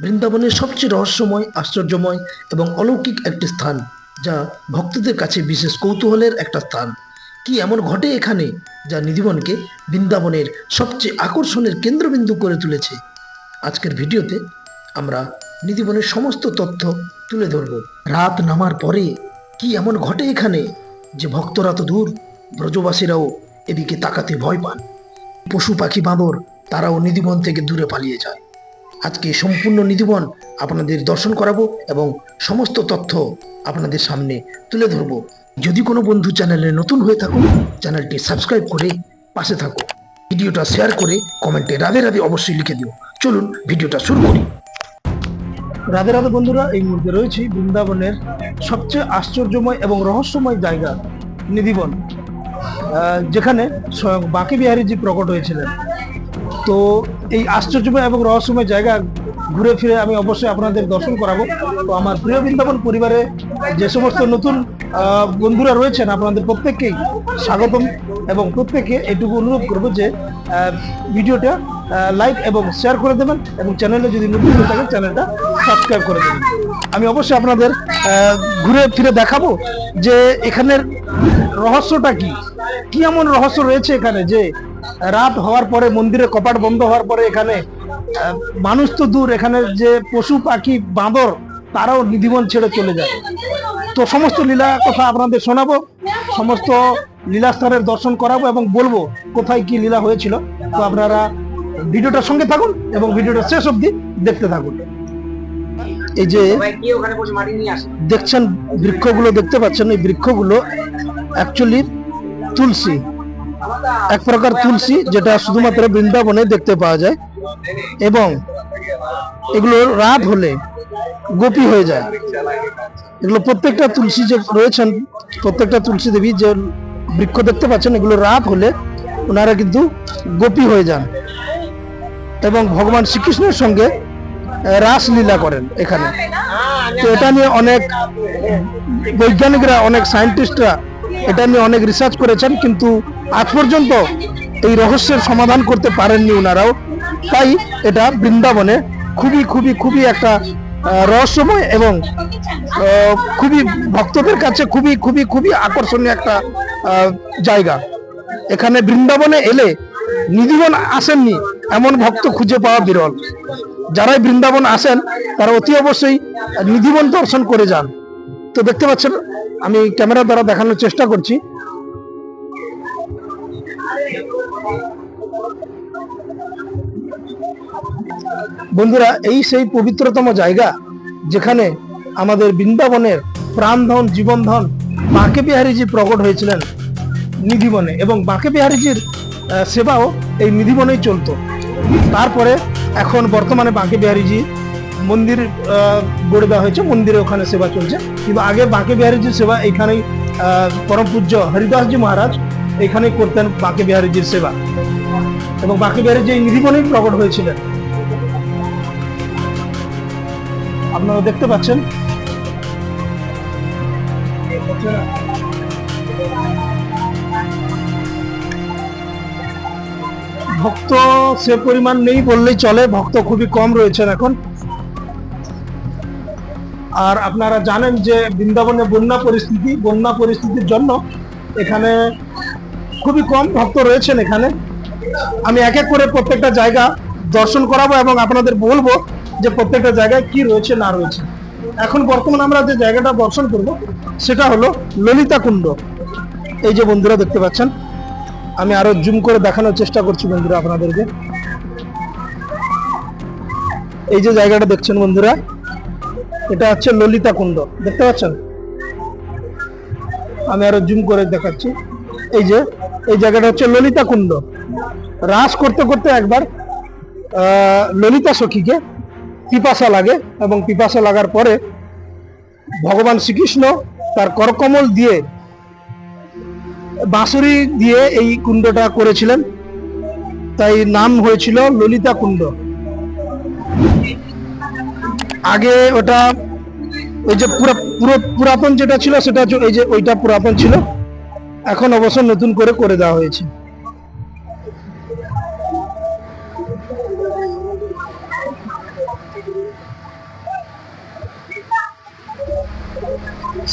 বৃন্দাবনের সবচেয়ে রহস্যময়, আশ্চর্যময় এবং অলৌকিক একটি স্থান, যা ভক্তদের কাছে বিশেষ কৌতূহলের একটা স্থান। কি এমন ঘটে এখানে, যা নিধিবনকে বৃন্দাবনের সবচেয়ে আকর্ষণের কেন্দ্রবিন্দু করে তুলেছে? আজকের ভিডিওতে আমরা নিধিবনের সমস্ত তথ্য তুলে ধরব। রাত নামার পরে কি এমন ঘটে এখানে, যে ভক্তরা তো দূর, ব্রজবাসীরাও এদিকে তাকাতে ভয় পান। পশু পাখি বাঁদর, তারাও নিধিবন থেকে দূরে পালিয়ে যায়। আজকে সম্পূর্ণ নিধিবন আপনাদের দর্শন করাবো এবং সমস্ত তথ্য আপনাদের সামনে তুলে ধরবো। যদি কোনো বন্ধু চ্যানেলে নতুন হয়ে থাকুন, চ্যানেলটি সাবস্ক্রাইব করে পাশে থাকো ভিডিওটা শেয়ার করে কমেন্টে রাধে রাধে অবশ্যই লিখে দিও। চলুন ভিডিওটা শুরু করি। রাধে রাধে বন্ধুরা, এই মুহূর্তে রয়েছি বৃন্দাবনের সবচেয়ে আশ্চর্যময় এবং রহস্যময় জায়গা, নিধিবন যেখানে স্বয়ং বাঁকে বিহারীজি প্রকট হয়েছিলেন। তো এই আশ্চর্যময় এবং রহস্যময় জায়গা ঘুরে ফিরে আমি অবশ্যই আপনাদের দর্শন করাবো। তো আমার প্রিয় বৃন্দাবন পরিবারে যে সমস্ত নতুন বন্ধুরা রয়েছেন, আপনাদের প্রত্যেককেই স্বাগতম এবং প্রত্যেককে এটুকু অনুরোধ করব যে ভিডিওটা লাইক এবং শেয়ার করে দেবেন এবং চ্যানেলে যদি নতুন হয়ে থাকে চ্যানেলটা সাবস্ক্রাইব করে দেবেন। আমি অবশ্যই আপনাদের ঘুরে ফিরে দেখাবো যে এখানের রহস্যটা কি। কি এমন রহস্য রয়েছে এখানে যে রাত হওয়ার পরে মন্দিরে কপাট বন্ধ হওয়ার পরে এখানে মানুষ তো দূর এখানে যে পশু পাখি বাঁদর তারাও নিধিবন ছেড়ে চলে যায়। তো সমস্ত লীলা কথা আপনাদের শোনাবো সমস্ত লীলাস্থানের দর্শন করাবো এবং বলব কোথায় কি লীলা হয়েছিল। তো আপনারা ভিডিওটার সঙ্গে থাকুন এবং ভিডিওটা শেষ অবধি দেখতে থাকুন। এই যে দেখছেন বৃক্ষগুলো দেখতে পাচ্ছেন এই বৃক্ষগুলো অ্যাকচুয়ালি তুলসী। এক প্রকার তুলসী যেটা শুধুমাত্র বৃন্দাবনে দেখতে পাওয়া যায় এবং এগুলো রাত হলে গোপী হয়ে যায়। এগুলো প্রত্যেকটা তুলসী যে রয়েছেন, প্রত্যেকটা তুলসী দেবী যে বৃক্ষ দেখতে পাচ্ছেন, এগুলো রাত হলে ওনারা কিন্তু গোপী হয়ে যান এবং ভগবান শ্রীকৃষ্ণের সঙ্গে রাসলীলা করেন এখানে। তো এটা নিয়ে অনেক বৈজ্ঞানিকরা, অনেক সায়েন্টিস্টরা এটা নিয়ে অনেক রিসার্চ করেছেন, কিন্তু আজ পর্যন্ত এই রহস্যের সমাধান করতে পারেননি ওনারাও তাই এটা বৃন্দাবনে খুবই খুবই খুবই একটা রহস্যময় এবং খুবই ভক্তদের কাছে খুবই খুবই খুবই আকর্ষণীয় একটা জায়গা। এখানে বৃন্দাবনে এলে নিধিবন আসেননি, এমন ভক্ত খুঁজে পাওয়া বিরল। যারাই বৃন্দাবন আসেন, তারা অতি অবশ্যই নিধিবন দর্শন করে যান। তো দেখতে পাচ্ছেন আমি ক্যামেরা দ্বারা দেখানোর চেষ্টা করছি। বন্ধুরা, এই সেই পবিত্রতম জায়গা যেখানে আমাদের বৃন্দাবনের প্রাণধন, জীবনধন বাঁকে বিহারীজি প্রকট হয়েছিলেন নিধিবনে এবং বাঁকে বিহারীজির সেবাও এই নিধিবনেই চলতো। তারপরে এখন বর্তমানে বাঁকে বিহারীজি মন্দির গড়ে দেওয়া হয়েছে মন্দিরে ওখানে সেবা চলছে। কিন্তু আগে বাঁকে বিহারীজির সেবা আহ, পরম পূজ্য হরিদাসজি মহারাজ এখানেই করতেন বাঁকে বিহারীজির সেবা। এবং বাঁকে বিহারীজি এই নিধিবনেই প্রকট হয়েছিলেন আপনারা দেখতে পাচ্ছেন। ভক্ত সে পরিমাণ নেই বললেই চলে ভক্ত খুবই কম রয়েছেন এখন। আর আপনারা জানেন যে বৃন্দাবনে বন্যা পরিস্থিতি, বন্যা পরিস্থিতির জন্য এখানে খুবই কম ভক্ত রয়েছেন এখানে। আমি এক এক করে প্রত্যেকটা জায়গা দর্শন করাবো এবং আপনাদের বলব যে প্রত্যেকটা জায়গায় কি রয়েছে, না রয়েছে। এখন বর্তমানে আমরা যে জায়গাটা দর্শন করব, সেটা হলো ললিতা কুণ্ড। এই যে বন্ধুরা দেখতে পাচ্ছেন, আমি আরও জুম করে দেখানোর চেষ্টা করছি বন্ধুরা আপনাদেরকে। এই যে জায়গাটা দেখছেন বন্ধুরা এটা হচ্ছে ললিতা কুণ্ড, দেখতে পাচ্ছেন? আমি আরও জুম করে দেখাচ্ছি। এই যে, এই জায়গাটা হচ্ছে ললিতা কুণ্ড। রাস করতে করতে একবার ললিতা সখীকে পিপাসা লাগে এবং পিপাসা লাগার পরে ভগবান শ্রীকৃষ্ণ তার করকমল দিয়ে বাঁশুরি দিয়ে এই কুণ্ডটা করেছিলেন। তাই নাম হয়েছিল ললিতা কুণ্ড। আগে ওটা ওই যে পুরো পুরো পুরাতন যেটা ছিল, সেটা এই যে ওইটা পুরাতন ছিল। এখন অবশ্য নতুন করে করে দেওয়া হয়েছে।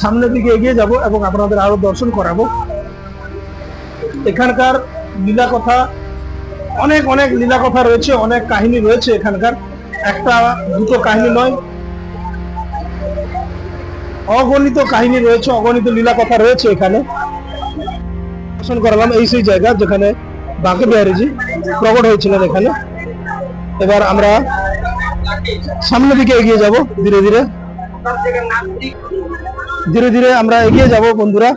সামনের দিকে এগিয়ে যাব এবং আপনাদের আরও দর্শন করাবো। এখানকার লীলা কথা অনেক অনেক লীলা কথা রয়েছে, অনেক কাহিনী রয়েছে এখানকার। একটা দুটো কাহিনী নয়। অগণিত কাহিনী রয়েছে, অগণিত লীলা কথা রয়েছে এখানে। দর্শন করালাম এই সেই জায়গা যেখানে বাঁকে বিহারিজি প্রকট হয়েছিলেন এখানে। এবার আমরা সামনের দিকে এগিয়ে যাব ধীরে ধীরে। ধীরে ধীরে আমরা এগিয়ে যাব বন্ধুরা।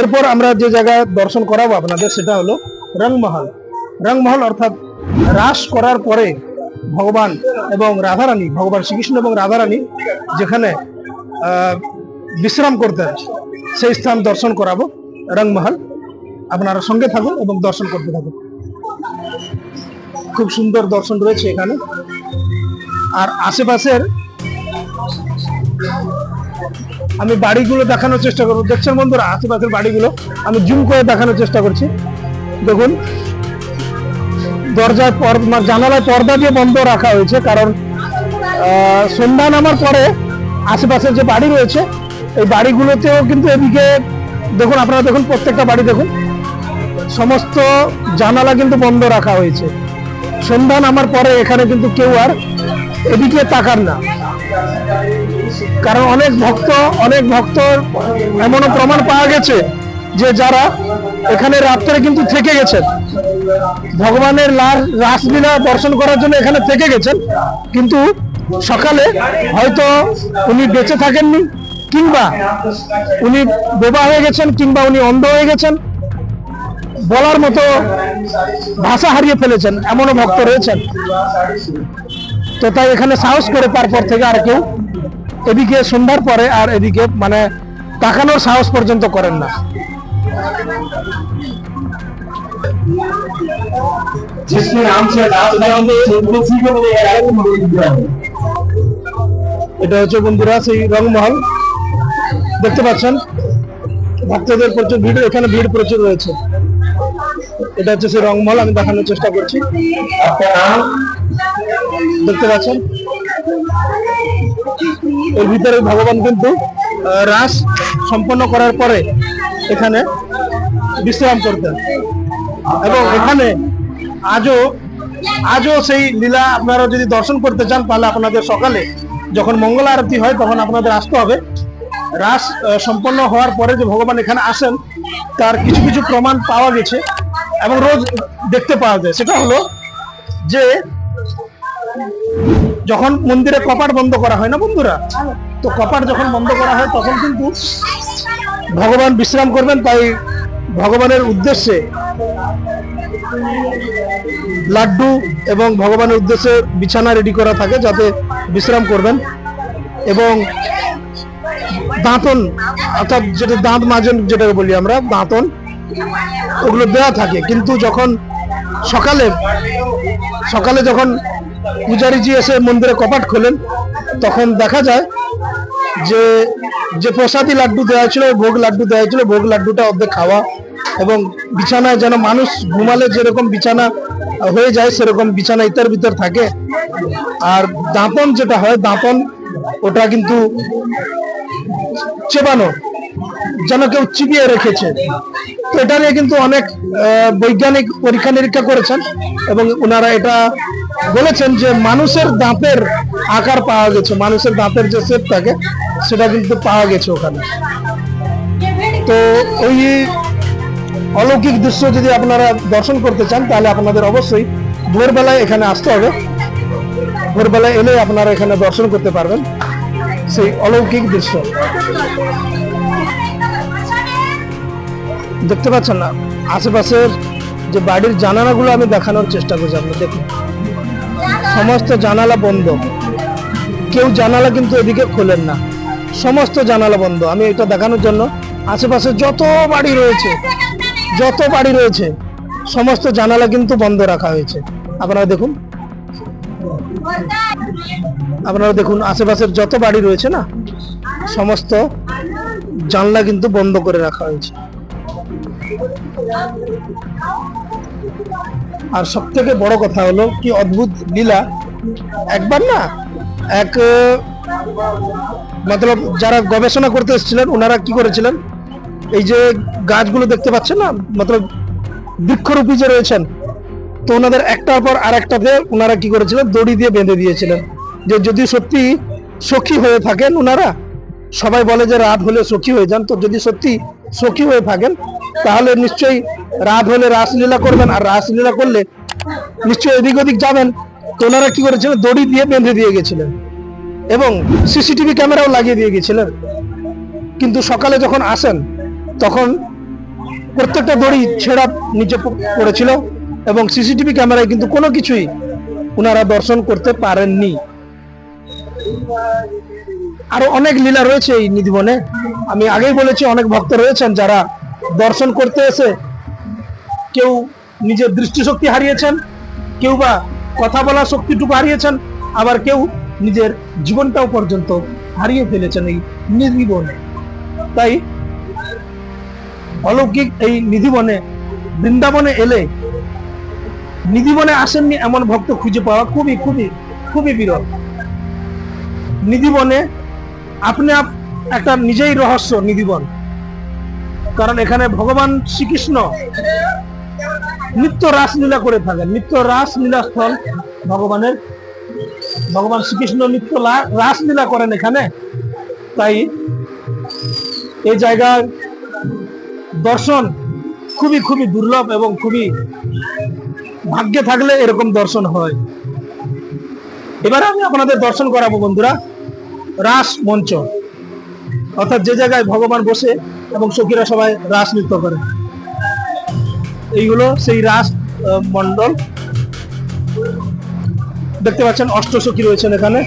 এরপর আমরা যে জায়গায় দর্শন করাবো আপনাদের সেটা হলো রংমহল। রংমহল অর্থাৎ রাস করার পরে ভগবান এবং রাধারানী, ভগবান শ্রীকৃষ্ণ এবং রাধারানী যেখানে বিশ্রাম করতেন সেই স্থান দর্শন করাবো, রংমহল। আপনারা সঙ্গে থাকুন এবং দর্শন করতে থাকুন। খুব সুন্দর দর্শন রয়েছে এখানে। আর আশেপাশের আমি বাড়িগুলো দেখানোর চেষ্টা করব। দেখছেন বন্ধুরা, আশেপাশের বাড়িগুলো আমি জুম করে দেখানোর চেষ্টা করছি। দেখুন দরজায় জানালায় পর্দা দিয়ে বন্ধ রাখা হয়েছে, কারণ সন্ধ্যা নামার পরে আশেপাশের যে বাড়ি রয়েছে, এই বাড়িগুলোতেও কিন্তু এদিকে দেখুন, আপনারা দেখুন, প্রত্যেকটা বাড়ি দেখুন, সমস্ত জানালা কিন্তু বন্ধ রাখা হয়েছে। সন্ধ্যা নামার পরে এখানে কিন্তু কেউ আর এদিকে তাকান না। কারণ অনেক ভক্ত অনেক ভক্ত এমনও প্রমাণ পাওয়া গেছে যে যারা এখানে রাত্রে কিন্তু থেকে গেছেন। ভগবানের লাল রাসলীলা দর্শন করার জন্য এখানে থেকে গেছেন। কিন্তু সকালে হয়তো উনি বেঁচে থাকেননি, কিংবা উনি বোবা হয়ে গেছেন, কিংবা উনি অন্ধ হয়ে গেছেন। বলার মতো ভাষা হারিয়ে ফেলেছেন, এমনও ভক্ত রয়েছেন। তো তাই এখানে সাহস করে তারপর থেকে আর কেউ এদিকে সন্ধ্যার পরে আর এদিকে মানে তাকানোর সাহস পর্যন্ত করেন না। जिसके नाम से रात जाएंगे उसी को मैंने यार मोड़ दिया है এটা হচ্ছে বন্ধুরা সেই রংমহল দেখতে পাচ্ছেন ভক্তদের প্রচুর ভিড় এখানে ভিড় প্রচুর রয়েছে এটা হচ্ছে সেই রংমহল আমি দেখানোর চেষ্টা করছি आपका नाम দেখতে পাচ্ছেন এর ভিতরে ভগবান কিন্তু আহ, রাস সম্পন্ন করার পরে এখানে বিশ্রাম করতেন এবং এখানে আজও আজও সেই লীলা আপনারা যদি দর্শন করতে চান তাহলে আপনাদের সকালে যখন মঙ্গল আরতি হয় তখন আপনাদের আসতে হবে। রাস সম্পন্ন হওয়ার পরে যে ভগবান এখানে আসেন তার কিছু কিছু প্রমাণ পাওয়া গেছে এবং রোজ দেখতে পাওয়া যায়। সেটা হলো যে যখন মন্দিরে কপাট বন্ধ করা হয় না বন্ধুরা? তো কপাট যখন বন্ধ করা হয় তখন কিন্তু ভগবান বিশ্রাম করবেন। তাই ভগবানের উদ্দেশ্যে লাড্ডু এবং ভগবানের উদ্দেশ্যে বিছানা রেডি করা থাকে যাতে বিশ্রাম করবেন। এবং দাঁতন, অর্থাৎ যেটা দাঁত মাজন যেটাকে বলি আমরা, দাঁতন, ওগুলো দেওয়া থাকে। কিন্তু যখন সকালে সকালে যখন পূজারীজি এসে মন্দিরে কপাট খোলেন, তখন দেখা যায় যে যে প্রসাদী লাড্ডু দেওয়া ছিল ভোগ লাড্ডু দেওয়া ছিল ভোগ লাড্ডুটা অর্ধেক খাওয়া এবং বিছানায় যেন মানুষ ঘুমালে যেরকম বিছানা হয়ে যায়, সেরকম বিছানা ইতার ভিতর থাকে। আর দাঁতন যেটা হয় দাঁতন ওটা কিন্তু চেবানো, যেন কেউ চিবিয়ে রেখেছে। তো এটা নিয়ে কিন্তু অনেক বৈজ্ঞানিক পরীক্ষা নিরীক্ষা করেছেন এবং ওনারা এটা বলেছেন যে মানুষের দাঁতের আকার পাওয়া গেছে, মানুষের দাঁতের যে শেপ থাকে, সেটা কিন্তু পাওয়া গেছে ওখানে। তো ওই অলৌকিক দৃশ্য যদি আপনারা দর্শন করতে চান, তাহলে আপনাদের অবশ্যই ভোরবেলায় এখানে আসতে হবে। ভোরবেলায় এলে আপনারা এখানে দর্শন করতে পারবেন সেই অলৌকিক দৃশ্য। দেখতে পাচ্ছেন না? আশেপাশের যে বাড়ির জানালাগুলো আমি দেখানোর চেষ্টা করছি আপনি দেখুন, সমস্ত জানালা বন্ধ। কেউ জানালা কিন্তু এদিকে খোলেন না। সমস্ত জানালা বন্ধ। আমি এটা দেখানোর জন্য আশেপাশে যত বাড়ি রয়েছে যত বাড়ি রয়েছে, সমস্ত জানালা কিন্তু বন্ধ রাখা হয়েছে। আপনারা দেখুন। আপনারা দেখুন, আশেপাশের যত বাড়ি রয়েছে না, সমস্ত জানলা কিন্তু বন্ধ করে রাখা হয়েছে। আর সব থেকে বড় কথা হলো, কি অদ্ভুত লীলা। একবার না, এক মতলব যারা গবেষণা করতে এসেছিলেন, ওনারা কি করেছিলেন? এই যে গাছগুলো দেখতে পাচ্ছেন না, মতলব বৃক্ষরূপী যে রয়েছেন, তো ওনাদের একটার পর আর একটাতে ওনারা কি করেছিলেন? দড়ি দিয়ে বেঁধে দিয়েছিলেন। যে যদি সত্যি সখী হয়ে থাকেন ওনারা, সবাই বলে যে রাত হলে সখী হয়ে যান, তো যদি সত্যি সখী হয়ে থাকেন, তাহলে নিশ্চয়ই রাত হলে রাসলীলা করবেন, আর রাসলীলা করলে নিশ্চয়ই এদিক ওদিক যাবেন। তো ওনারা কি করেছিলেন? দড়ি দিয়ে বেঁধে দিয়ে গেছিলেন। এবং সিসিটিভি ক্যামেরাও লাগিয়ে দিয়ে গেছিলেন। কিন্তু সকালে যখন আসেন তখন প্রত্যেকটা দড়ি ছেঁড়া নিচে পড়েছিল এবং সিসিটিভি ক্যামেরায় কিন্তু কোনো কিছুই ওনারা দর্শন করতে পারেননি। আরও অনেক লীলা রয়েছে এই নিধিবনে। আমি আগেই বলেছি, অনেক ভক্ত রয়েছেন যারা দর্শন করতে এসে কেউ নিজের দৃষ্টিশক্তি হারিয়েছেন, কেউ বা কথা বলার শক্তিটুকু হারিয়েছেন, আবার কেউ নিজের জীবনটাও পর্যন্ত হারিয়ে ফেলেছেন এই নিধিবনে। তাই অলৌকিক এই নিধিবনে, বৃন্দাবনে এলে নিধিবনে আসেননি এমন ভক্ত খুঁজে পাওয়া খুবই খুবই খুবই বিরল। নিধিবনে আপনি আপ একটা নিজেই রহস্য নিধিবন। কারণ এখানে ভগবান শ্রীকৃষ্ণ নিত্য রাসলীলা করে থাকেন। নিত্য রাসলীলা স্থল ভগবানের ভগবান শ্রীকৃষ্ণ নিত্য রাসলীলা করেন এখানে। তাই এই জায়গার দর্শন খুবই খুবই দুর্লভ এবং খুবই ভাগ্যে থাকলে এরকম দর্শন হয়। এবারে আমি আপনাদের দর্শন করাবো বন্ধুরা, রাস মঞ্চ। অর্থাৎ যে জায়গায় ভগবান বসে এবং সখীরা সবাই রাস নৃত্য করে। এইগুলো সেই রাস মণ্ডল। দেখতে পাচ্ছেন অষ্টসখী রয়েছেন এখানে।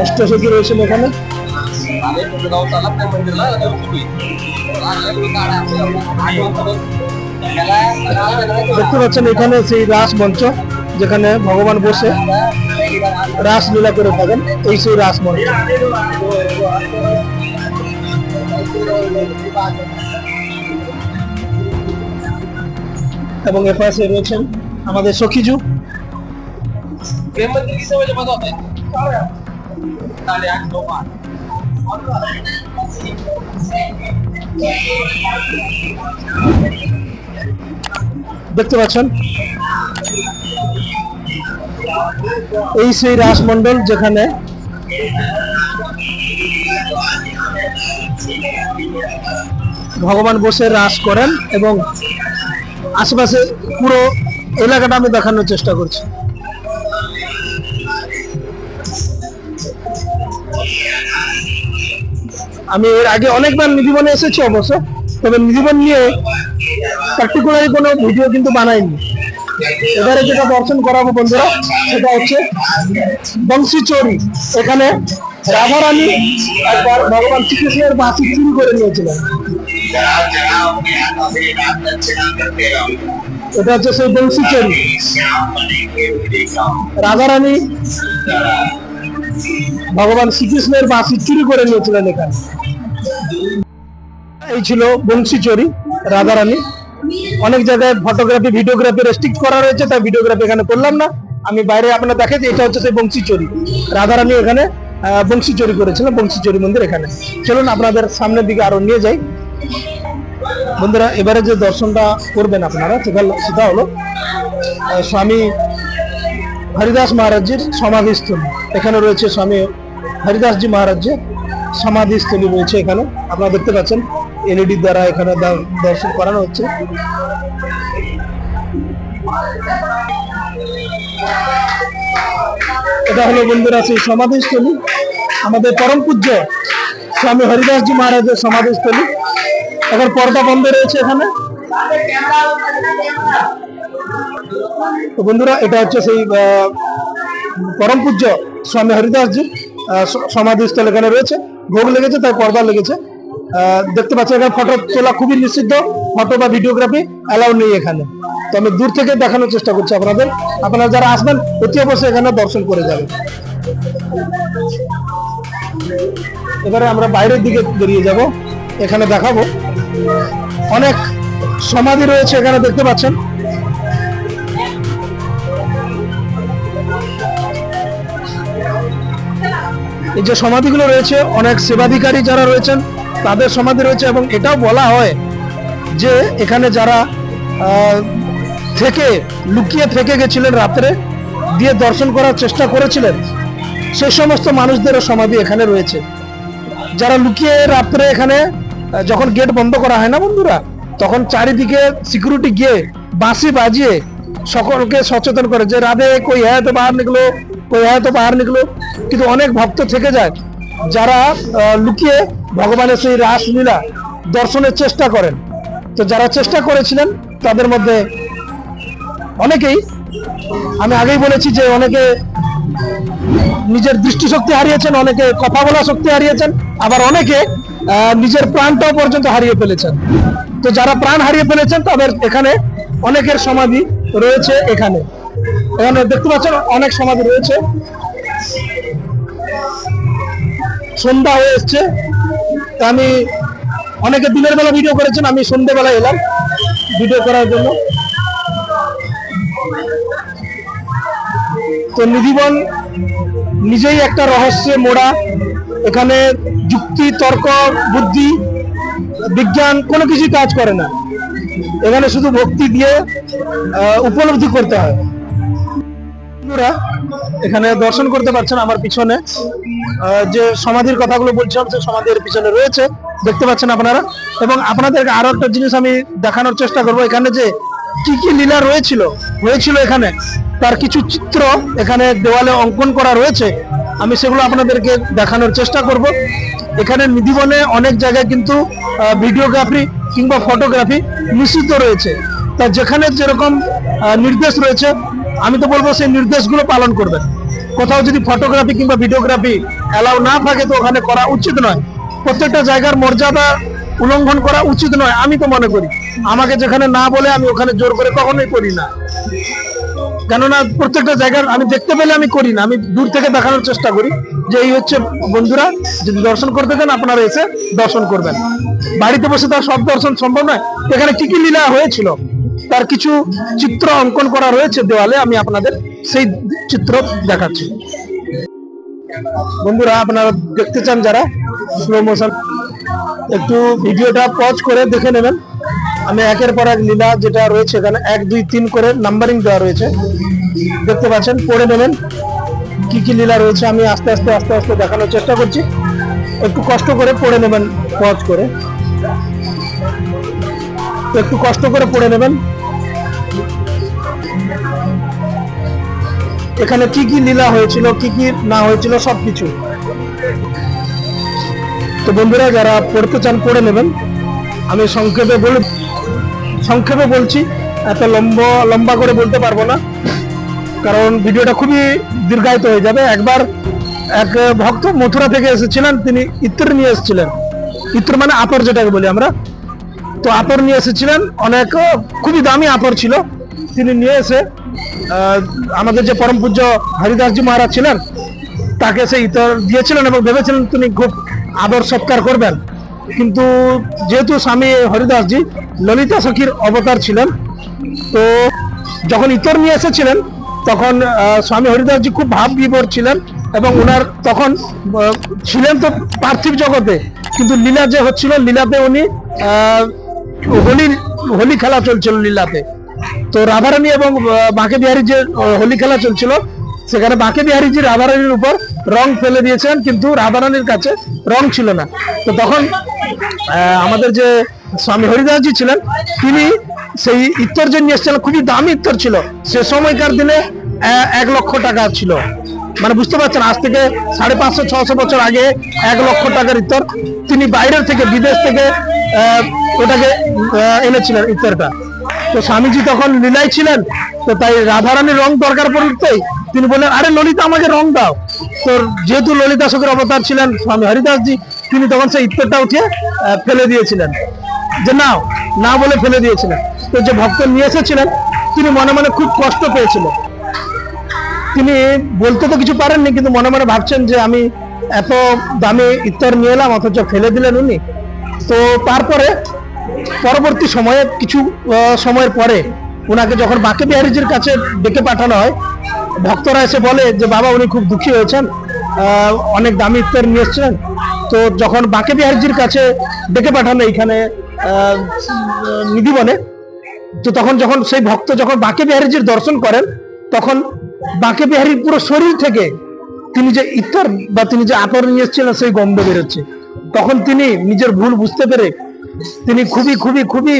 অষ্টসখী রয়েছেন এখানে? দেখতে পাচ্ছেন এখানে সেই রাস মঞ্চ, যেখানে ভগবান বসে রাস লীলা করে থাকেন। এই সেই রাস মঞ্চ। এবং এপাশে রয়েছেন আমাদের সখীজু। দেখতে পাচ্ছেন এই সেই রাসমণ্ডল যেখানে ভগবান বসে রাস করেন এবং আশেপাশে পুরো এলাকাটা আমি দেখানোর চেষ্টা করছি। আমি এর আগে অনেকবার নিধিবনে এসেছি অবশ্য, তবে নিধিবন নিয়ে পার্টিকুলারলি কোনো ভিডিও কিন্তু বানাইনি। এবারে যেটা দর্শন করাবো বন্ধুরা, সেটা হচ্ছে বংশী চোরি। এখানে রাধারানী একবার ভগবান শ্রীকৃষ্ণের বাসি চুরি করে নিয়েছিলেন। এটা হচ্ছে সেই বংশী চোরি। রাধারানী ভগবান শ্রীকৃষ্ণের বাসি চুরি করে নিয়েছিলেন এখানে। এই ছিল বংশী চোরি, রাধারানী। অনেক জায়গায় ফটোগ্রাফি ভিডিওগ্রাফি রেস্ট্রিক্ট করা রয়েছে, তাই ভিডিওগ্রাফি এখানে করলাম না। আমি বাইরে আপনার দেখাচ্ছি, এটা হচ্ছে সেই বংশী চোরি। রাধারানী এখানে বংশী চোরি করেছিলেন বংশী চোরি মন্দির এখানে। চলুন আপনাদের সামনের দিকে আরও নিয়ে যাই। বন্ধুরা, এবারে যে দর্শনটা করবেন আপনারা, সেটা সেটা হলো স্বামী হরিদাস মহারাজজির সমাধিস্থলী। এখানে রয়েছে স্বামী হরিদাসজি মহারাজের সমাধিস্থলী রয়েছে এখানে। আপনারা দেখতে পাচ্ছেন এলইডি দ্বারা এখানে দর্শন করানো হচ্ছে। এটা হলো বন্ধুরা সেই সমাধিস্থলী। আমাদের পরম পূজ্য স্বামী হরিদাসজি মহারাজের সমাধিস্থলী। এখন পর্দা বন্ধ রয়েছে এখানে। তো বন্ধুরা, এটা হচ্ছে সেই পরম পূজ্য স্বামী হরিদাসজি সমাধিস্থল এখানে রয়েছে। ভোগ লেগেছে তাই পর্দা লেগেছে। দেখতে পাচ্ছি এখানে ফটো তোলা খুবই নিষিদ্ধ, ফটো বা ভিডিওগ্রাফি অ্যালাউ নেই এখানে। তো আমি দূর থেকে দেখানোর চেষ্টা করছি আপনাদের। আপনারা যারা আসবেন, অতি অবশ্যই এখানে দর্শন করে যাবেন। এবারে আমরা বাইরের দিকে বেরিয়ে যাব, এখানে দেখাবো। অনেক সমাধি রয়েছে এখানে, দেখতে পাচ্ছেন। এই যে সমাধিগুলো রয়েছে, অনেক সেবাধিকারী যারা রয়েছেন, তাদের সমাধি রয়েছে এবং এটাও বলা হয় যে এখানে যারা থেকে, লুকিয়ে থেকে গেছিলেন রাত্রে, দিয়ে দর্শন করার চেষ্টা করেছিলেন সেই সমস্ত মানুষদেরও সমাধি এখানে রয়েছে। যারা লুকিয়ে রাত্রে এখানে যখন গেট বন্ধ করা হয় না বন্ধুরা, তখন চারিদিকে সিকিউরিটি গিয়ে বাঁশি বাজিয়ে সকলকে সচেতন করে যে, রাধে, কই হ্যাঁ তো বাহার নিকলো, কই হ্যাঁ তো বাহার নিকলো। কিন্তু অনেক ভক্ত থেকে যায় যারা লুকিয়ে ভগবানের সেই রাসলীলা দর্শনের চেষ্টা করেন। তো যারা চেষ্টা করেছিলেন, তাদের মধ্যে অনেকেই, আমি আগেই বলেছি যে অনেকে নিজের দৃষ্টিশক্তি হারিয়েছেন, অনেকে কথা বলা শক্তি হারিয়েছেন, আবার অনেকে নিজের প্রাণটাও পর্যন্ত হারিয়ে ফেলেছেন। তো যারা প্রাণ হারিয়ে ফেলেছেন, তাদের এখানে অনেকের সমাধি রয়েছে এখানে। এখানে দেখতে পাচ্ছেন অনেক সমাধি রয়েছে। সন্ধ্যা হয়ে এসছে। তা আমি অনেকে দিনের বেলা ভিডিও করেছেন, আমি সন্ধ্যেবেলা এলাম ভিডিও করার জন্য। তো নিধিবন নিজেই একটা রহস্যে মোড়া। এখানে যুক্তি, তর্ক, বুদ্ধি, বিজ্ঞান কোনো কিছুই কাজ করে না। এখানে শুধু ভক্তি দিয়ে উপলব্ধি করতে হয়। বন্ধুরা এখানে দর্শন করতে পারছেন আমার পিছনে। যে সমাধির কথাগুলো বলছিলাম সে সমাধির পিছনে রয়েছে, দেখতে পাচ্ছেন আপনারা। এবং আপনাদেরকে আরও একটা জিনিস আমি দেখানোর চেষ্টা করব। এখানে যে কি কি লীলা রয়েছিল, হয়েছিল এখানে, তার কিছু চিত্র এখানে দেওয়ালে অঙ্কন করা রয়েছে। আমি সেগুলো আপনাদেরকে দেখানোর চেষ্টা করব। এখানে নিধিবনে অনেক জায়গায় কিন্তু ভিডিওগ্রাফি কিংবা ফটোগ্রাফি নিষিদ্ধ রয়েছে। তা যেখানে যেরকম নির্দেশ রয়েছে আমি তো বলব সেই নির্দেশগুলো পালন করবেন। কোথাও যদি ফটোগ্রাফি কিংবা ভিডিওগ্রাফি অ্যালাউ না থাকে তো ওখানে করা উচিত নয়। প্রত্যেকটা জায়গার মর্যাদা উল্লঙ্ঘন করা উচিত নয়, আমি তো মনে করি। আমাকে যেখানে না বলে আমি ওখানে জোর করে কখনোই করি না। কেননা প্রত্যেকটা জায়গার আমি দেখতে পেলে আমি করি না, আমি দূর থেকে দেখানোর চেষ্টা করি যে এই হচ্ছে বন্ধুরা, যদি দর্শন করতে চান আপনারা এসে দর্শন করবেন। বাড়িতে বসে তার সব দর্শন সম্ভব নয়। এখানে কি কি লীলা হয়েছিল? তার কিছু চিত্র অঙ্কন করা রয়েছে দেওয়ালে, আমি আপনাদের সেই চিত্র দেখাচ্ছি। বন্ধুরা, আপনারা দেখতে চান যারা স্লো মোশন একটু ভিডিওটা পজ করে দেখে নেবেন। আমি একের পর এক লীলা যেটা রয়েছে এখানে, এক, দুই, তিন করে নাম্বারিং দেওয়া রয়েছে। দেখতে পাচ্ছেন, পড়ে নেবেন কি কি লীলা রয়েছে। আমি আস্তে আস্তে আস্তে আস্তে দেখানোর চেষ্টা করছি। একটু কষ্ট করে পড়ে নেবেন পজ করে। একটু কষ্ট করে পড়ে নেবেন। এখানে কি কি লীলা হয়েছিল, কি কি না হয়েছিল, সবকিছু। তো বন্ধুরা, যারা পড়তে চান, পড়ে নেবেন। আমি সংক্ষেপে বলে, সংক্ষেপে বলছি, এত লম্বা লম্বা করে বলতে পারব না। কারণ ভিডিওটা খুবই দীর্ঘায়িত হয়ে যাবে। একবার এক ভক্ত মথুরা থেকে এসেছিলেন, তিনি ইত্তর নিয়ে এসেছিলেন। ইত্তর মানে আপর যেটাকে বলি আমরা। তো আপর নিয়ে এসেছিলেন। অনেক খুবই দামি আপর ছিল। তিনি নিয়ে এসে আমাদের যে পরম পূজ্য হরিদাসজি মহারাজ ছিলেন, তাকে সেই ইতর দিয়েছিলেন এবং ভেবেছিলেন তিনি খুব আদর সৎকার করবেন। কিন্তু যেহেতু স্বামী হরিদাসজি ললিতা সখীর অবতার ছিলেন, তো যখন ইতর নিয়ে এসেছিলেন, তখন স্বামী হরিদাসজি খুব ভাব বিভোর ছিলেন এবং ওনার তখন ছিলেন তো পার্থিব জগতে। কিন্তু লীলা যে হচ্ছিল, লীলাতে উনি আহ, হোলি খেলা চলছিল লীলাতে। তো রাধারানী এবং বাঁকে বিহারীর যে হোলি খেলা চলছিল সেখানে বাঁকে বিহারীজি রাধারানীর উপর রং ফেলে দিয়েছেন কিন্তু রাধারানীর কাছে রং ছিল না। তো তখন আমাদের যে স্বামী হরিদাসজি ছিলেন তিনি সেই ইত্তর যে নিয়ে এসেছিলেন খুবই দামি ইত্তর ছিল। সে সময়কার দিনে এক লক্ষ টাকা ছিল। মানে বুঝতে পারছেন, আজ থেকে সাড়ে পাঁচশো, ছশো বছর আগে এক লক্ষ টাকার ইত্তর। তিনি বাইরের থেকে, বিদেশ থেকে ওটাকে এনেছিলেন ইত্তরটা। তো স্বামীজি তখন লীলায় ছিলেন, তো তাই রাধারানীর রং দরকার পড়তেই তিনি বললেন, আরে ললিতা, আমাকে রং দাও। তো যেহেতু ললিতা শোকের অবতার ছিলেন স্বামী হরিদাসজি, তিনি তখন সেই ইত্তরটা উঠিয়ে ফেলে দিয়েছিলেন। যে নাও না বলে ফেলে দিয়েছিলেন। তো যে ভক্ত নিয়ে এসেছিলেন, তিনি মনে মনে খুব কষ্ট পেয়েছিলেন। তিনি বলতে তো কিছু পারেননি, কিন্তু মনে মনে ভাবছেন যে আমি এত দামে ইত্তর নিয়ে এলাম, অথচ ফেলে দিলেন উনি। তো তারপরে পরবর্তী সময়ে, কিছু সময়ের পরে ওনাকে যখন বাঁকে বিহারিজির কাছে ডেকে পাঠানো হয়, ভক্তরা এসে বলে যে, বাবা, উনি খুব দুঃখী হয়েছেন অনেক দামি ইত্তর নিয়ে এসেছিলেন। তো যখন বাঁকে বিহারিজির কাছে ডেকে পাঠানো এইখানে নিধিবনে, তো তখন যখন সেই ভক্ত যখন বাঁকে বিহারিজির দর্শন করেন, তখন বাঁকে বিহারীর পুরো শরীর থেকে তিনি যে ইত্তর বা তিনি যে আতর নিয়ে এসেছিলেন, সেই গন্ধ বেরোচ্ছে। তখন তিনি নিজের ভুল বুঝতে পেরে তিনি খুবই খুবই খুবই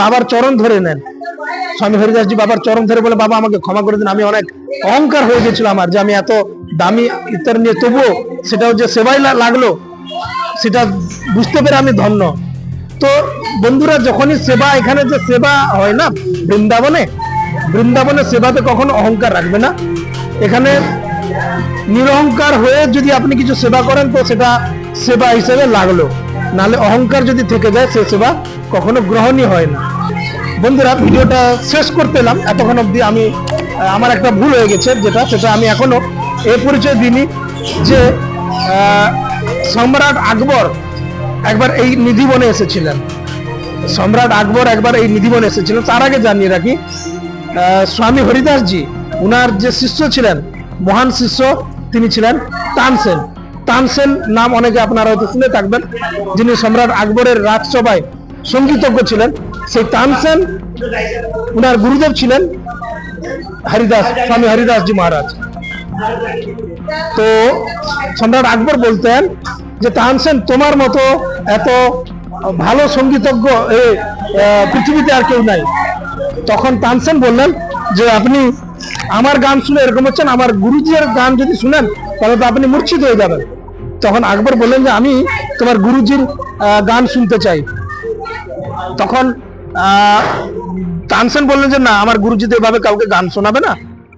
বাবার চরণ ধরে নেন। স্বামী হরিদাসজি বাবার চরণ ধরে বলে, বাবা, আমাকে ক্ষমা করে দিন। আমি অনেক অহংকার হয়ে গেছিল আমার যে আমি এত দামি ইত্তর নিয়ে, তবুও সেটাও যে সেবাই লাগল, সেটা বুঝতে পেরে আমি ধন্য। তো বন্ধুরা, যখনই সেবা, এখানে যে সেবা হয় না বৃন্দাবনে বৃন্দাবনে সেবাতে কখনো অহংকার রাখবে না। এখানে নিরহংকার হয়ে যদি আপনি কিছু সেবা করেন, তো সেটা সেবা হিসেবে লাগল। নালে অহংকার যদি থেকে যায়, সে সেবা কখনো গ্রহণই হয় না। বন্ধুরা, ভিডিওটা শেষ করতে এলাম। এতক্ষণ অবধি আমি আমার একটা ভুল হয়ে গেছে, যেটা, সেটা আমি এখনও এ পরিচয় দিইনি যে সম্রাট আকবর একবার এই নিধিবনে এসেছিলেন। সম্রাট আকবর একবার এই নিধিবনে এসেছিলেন। তার আগে জানিয়ে রাখি স্বামী হরিদাসজি, উনার যে শিষ্য ছিলেন, মহান শিষ্য তিনি ছিলেন তানসেন তানসেন নাম অনেকে আপনারা হয়তো শুনে থাকবেন, যিনি সম্রাট আকবরের রাজসভায় সঙ্গীতজ্ঞ ছিলেন। সেই তানসেন উনার গুরুদেব ছিলেন হরিদাস, স্বামী হরিদাসজি মহারাজ। তো সম্রাট আকবর বলতেন যে তানসেন তোমার মতো এত ভালো সঙ্গীতজ্ঞ পৃথিবীতে আর কেউ নাই। তখন তানসেন বললেন যে, আপনি আমার গান শুনে এরকম হচ্ছেন, আমার গুরুজির গান যদি শুনেন, তাহলে তো আপনি মূর্ছিত হয়ে যাবেন। তখন আকবর বললেন যে, আমি তোমার গুরুজির গান শুনতে চাই। তখন তানসেন বললেন যে, না, আমার গুরুজি তো এভাবে কাউকে গান শোনাবে না।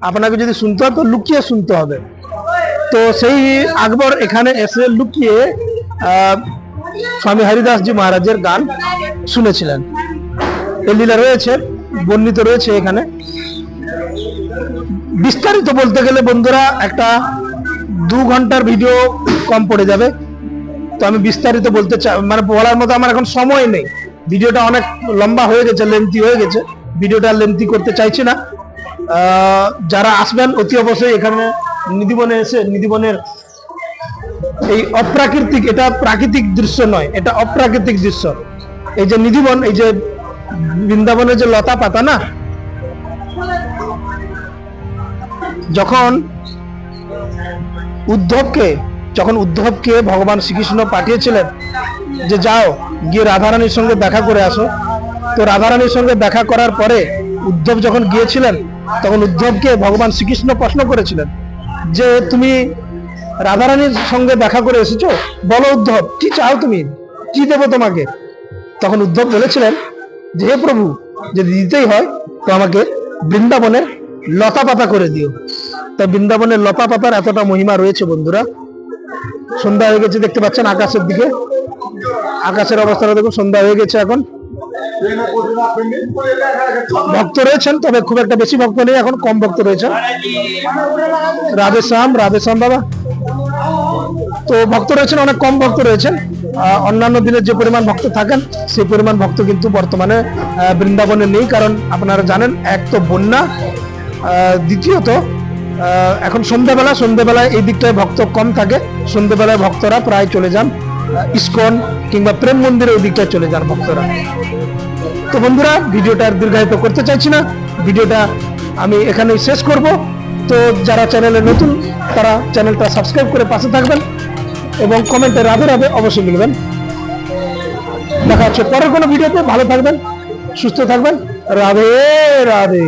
আপনাকে যদি শুনতে হয়, তো লুকিয়ে শুনতে হবে। তো সেই আকবর এখানে এসে লুকিয়ে স্বামী হরিদাসজি মহারাজের গান শুনেছিলেন। লীলা রয়েছে। বর্ণিত রয়েছে এখানে। বিস্তারিত বলতে গেলে বন্ধুরা, একটা দু ঘণ্টার ভিডিও কম পড়ে যাবে। তো আমি বিস্তারিত বলতে চাই মানে বলার মতো আমার এখন সময় নেই। ভিডিওটা অনেক লম্বা হয়ে গেছে লেন্থি হয়ে গেছে। ভিডিওটা লেন্থি করতে চাইছি না। যারা আসবেন, অতি অবশ্যই এখানে নিধিবনে এসে, নিধিবনের এই অপ্রাকৃতিক, এটা প্রাকৃতিক দৃশ্য নয়, এটা অপ্রাকৃতিক দৃশ্য। এই যে নিধিবন, এই যে বৃন্দাবনের যে লতা পাতা না, যখন উদ্ধবকে যখন উদ্ধবকে ভগবান শ্রীকৃষ্ণ পাঠিয়েছিলেন যে যাও, গিয়ে রাধারানীর সঙ্গে দেখা করে আসো। তো রাধারানীর সঙ্গে দেখা করার পরে উদ্ধব যখন গিয়েছিলেন, তখন উদ্ধবকে ভগবান শ্রীকৃষ্ণ প্রশ্ন করেছিলেন যে, তুমি রাধারানীর সঙ্গে দেখা করে এসেছ? বলো উদ্ধব, কি চাও তুমি? কি দেবো তোমাকে? তখন উদ্ধব বলেছিলেন যে হে প্রভু যদি দিতেই হয়, তো আমাকে বৃন্দাবনের লতা পাতা করে দিও। তা বৃন্দাবনের লতা পাতার এতটা মহিমা রয়েছে বন্ধুরা। সন্ধ্যা হয়ে গেছে, দেখতে পাচ্ছেন আকাশের দিকে। আকাশের অবস্থাটা দেখুন, সন্ধ্যা হয়ে গেছে এখন। ভক্ত রয়েছেন, তবে খুব একটা বেশি ভক্ত নেই, এখন কম ভক্ত রয়েছে। রাধেশ্যাম রাধেশ্যাম বাবা। তো ভক্ত রয়েছেন, অনেক কম ভক্ত রয়েছেন। অন্যান্য দিনের যে পরিমাণ ভক্ত থাকেন, সেই পরিমাণ ভক্ত কিন্তু বর্তমানে বৃন্দাবনে নেই। কারণ আপনারা জানেন, এক তো বন্যা দ্বিতীয়ত এখন সন্ধ্যাবেলা, সন্ধ্যাবেলায় এই দিকটায় ভক্ত কম থাকে। সন্ধ্যাবেলায় ভক্তরা প্রায় চলে যান ইস্কন কিংবা প্রেম মন্দিরে ওই দিকটায় চলে যান ভক্তরা। তো বন্ধুরা, ভিডিওটা দীর্ঘায়িত করতে চাইছি না। ভিডিওটা আমি এখানেই শেষ করব। তো যারা চ্যানেলে নতুন, তারা চ্যানেলটা সাবস্ক্রাইব করে পাশে থাকবেন এবং কমেন্টে রাধে রাধে অবশ্যই লিখবেন দেখা হচ্ছে পরের কোনো ভিডিওতে ভালো থাকবেন, সুস্থ থাকবেন, রাধে রাধে।